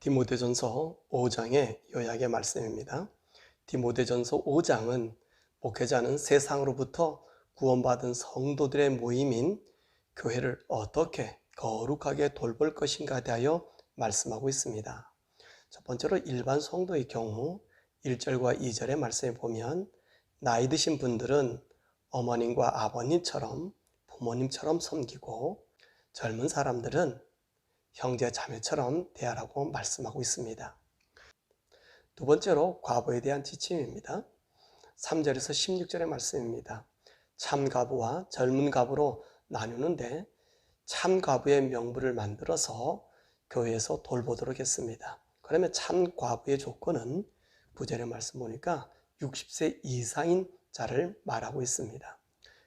디모데전서 5장의 요약의 말씀입니다. 디모데전서 5장은 목회자는 세상으로부터 구원받은 성도들의 모임인 교회를 어떻게 거룩하게 돌볼 것인가 대하여 말씀하고 있습니다. 첫 번째로 일반 성도의 경우 1절과 2절의 말씀에 보면 나이 드신 분들은 어머님과 아버님처럼 부모님처럼 섬기고 젊은 사람들은 형제 자매처럼 대하라고 말씀하고 있습니다. 두 번째로 과부에 대한 지침입니다. 3절에서 16절의 말씀입니다. 참 과부와 젊은 과부로 나누는데 참 과부의 명부를 만들어서 교회에서 돌보도록 했습니다. 그러면 참 과부의 조건은 구절의 말씀 보니까 60세 이상인 자를 말하고 있습니다.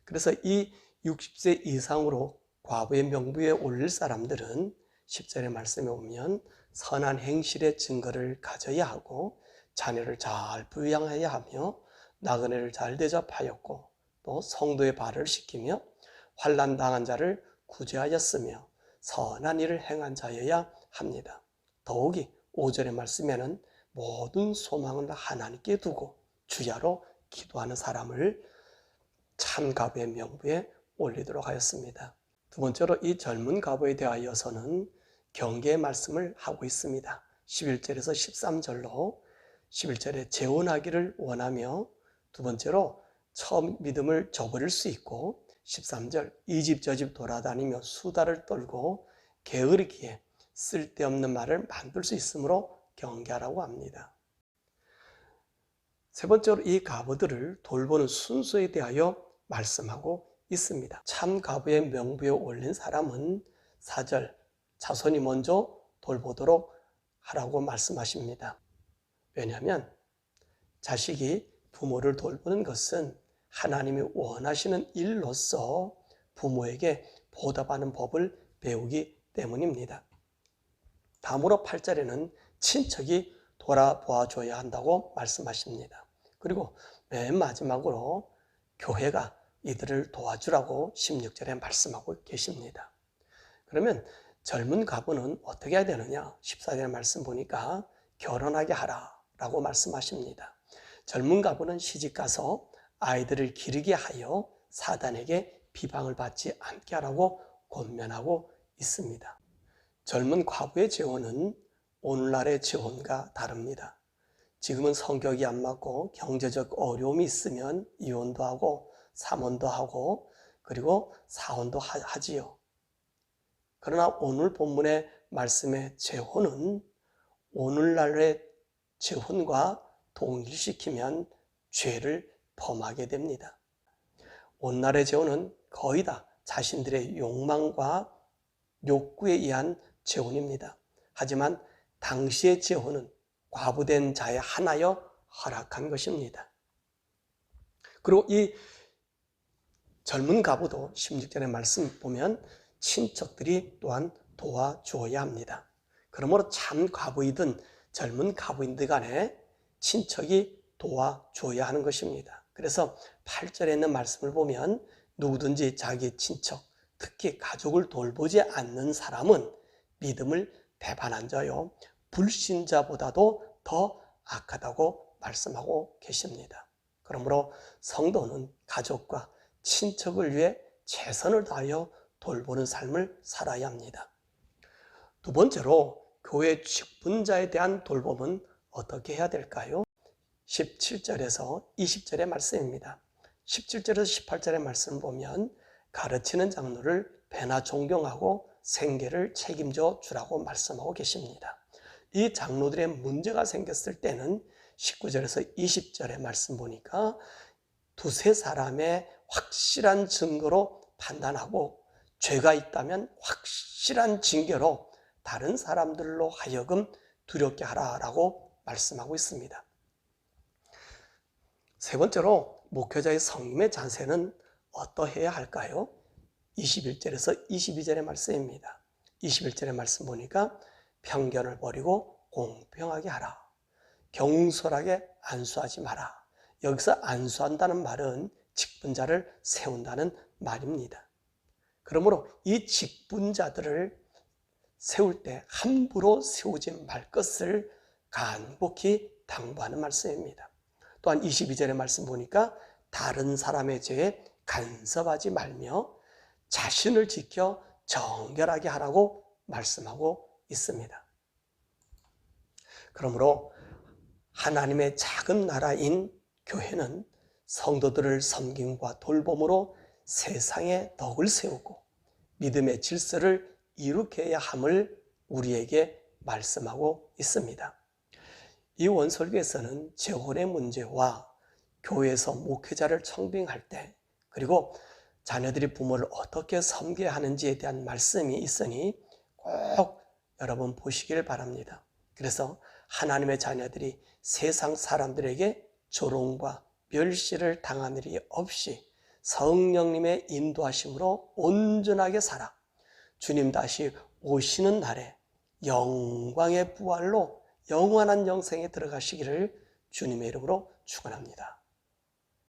그래서 이 60세 이상으로 과부의 명부에 올릴 사람들은 10절의 말씀에 보면 선한 행실의 증거를 가져야 하고 자녀를 잘 부양해야 하며 나그네를 잘 대접하였고 또 성도의 발을 시키며 환난 당한 자를 구제하였으며 선한 일을 행한 자여야 합니다. 더욱이 5절의 말씀에는 모든 소망은 하나님께 두고 주야로 기도하는 사람을 참 가부의 명부에 올리도록 하였습니다. 두 번째로 이 젊은 가부에 대하여서는 경계의 말씀을 하고 있습니다. 11절에서 13절로 11절에 재혼하기를 원하며 두 번째로 처음 믿음을 저버릴 수 있고 13절 이 집 저 집 돌아다니며 수다를 떨고 게으르기에 쓸데없는 말을 만들 수 있으므로 경계하라고 합니다. 세 번째로 이 가부들을 돌보는 순서에 대하여 말씀하고 있습니다. 참 가부의 명부에 올린 사람은 4절 자손이 먼저 돌보도록 하라고 말씀하십니다. 왜냐하면 자식이 부모를 돌보는 것은 하나님이 원하시는 일로서 부모에게 보답하는 법을 배우기 때문입니다. 다음으로 8절에는 친척이 돌아보아 줘야 한다고 말씀하십니다. 그리고 맨 마지막으로 교회가 이들을 도와주라고 16절에 말씀하고 계십니다. 그러면 젊은 가부는 어떻게 해야 되느냐? 14절 말씀 보니까 결혼하게 하라 라고 말씀하십니다. 젊은 가부는 시집 가서 아이들을 기르게 하여 사단에게 비방을 받지 않게 하라고 권면하고 있습니다. 젊은 과부의 재혼은 오늘날의 재혼과 다릅니다. 지금은 성격이 안 맞고 경제적 어려움이 있으면 이혼도 하고 삼혼도 하고 그리고 사혼도 하지요. 그러나 오늘 본문의 말씀의 재혼은 오늘날의 재혼과 동일시키면 죄를 범하게 됩니다. 오늘날의 재혼은 거의 다 자신들의 욕망과 욕구에 의한 재혼입니다. 하지만 당시의 재혼은 과부된 자의 하나여 허락한 것입니다. 그리고 이 젊은 가부도 16절의 말씀 보면 친척들이 또한 도와주어야 합니다. 그러므로 참 과부이든 젊은 가부인들 간에 친척이 도와줘야 하는 것입니다. 그래서 8절에 있는 말씀을 보면 누구든지 자기 친척, 특히 가족을 돌보지 않는 사람은 믿음을 배반한 자요. 불신자보다도 더 악하다고 말씀하고 계십니다. 그러므로 성도는 가족과 친척을 위해 최선을 다하여 돌보는 삶을 살아야 합니다. 두 번째로 교회 직분자에 대한 돌봄은 어떻게 해야 될까요? 17절에서 20절의 말씀입니다. 17절에서 18절의 말씀 보면 가르치는 장로를 배나 존경하고 생계를 책임져 주라고 말씀하고 계십니다. 이 장로들의 문제가 생겼을 때는 19절에서 20절의 말씀 보니까 두세 사람의 확실한 증거로 판단하고 죄가 있다면 확실한 징계로 다른 사람들로 하여금 두렵게 하라라고 말씀하고 있습니다. 세 번째로 목회자의 성임의 자세는 어떠해야 할까요? 21절에서 22절의 말씀입니다. 21절의 말씀 보니까 편견을 버리고 공평하게 하라. 경솔하게 안수하지 마라. 여기서 안수한다는 말은 직분자를 세운다는 말입니다. 그러므로 이 직분자들을 세울 때 함부로 세우지 말 것을 간곡히 당부하는 말씀입니다. 또한 22절의 말씀 보니까 다른 사람의 죄에 간섭하지 말며 자신을 지켜 정결하게 하라고 말씀하고 있습니다. 그러므로 하나님의 작은 나라인 교회는 성도들을 섬김과 돌봄으로 세상에 덕을 세우고 믿음의 질서를 이룩해야 함을 우리에게 말씀하고 있습니다. 이 원설교에서는 재혼의 문제와 교회에서 목회자를 청빙할 때 그리고 자녀들이 부모를 어떻게 섬겨야 하는지에 대한 말씀이 있으니 꼭 여러분 보시길 바랍니다. 그래서 하나님의 자녀들이 세상 사람들에게 조롱과 멸시를 당하는 일이 없이 성령님의 인도하심으로 온전하게 살아 주님 다시 오시는 날에 영광의 부활로 영원한 영생에 들어가시기를 주님의 이름으로 축원합니다.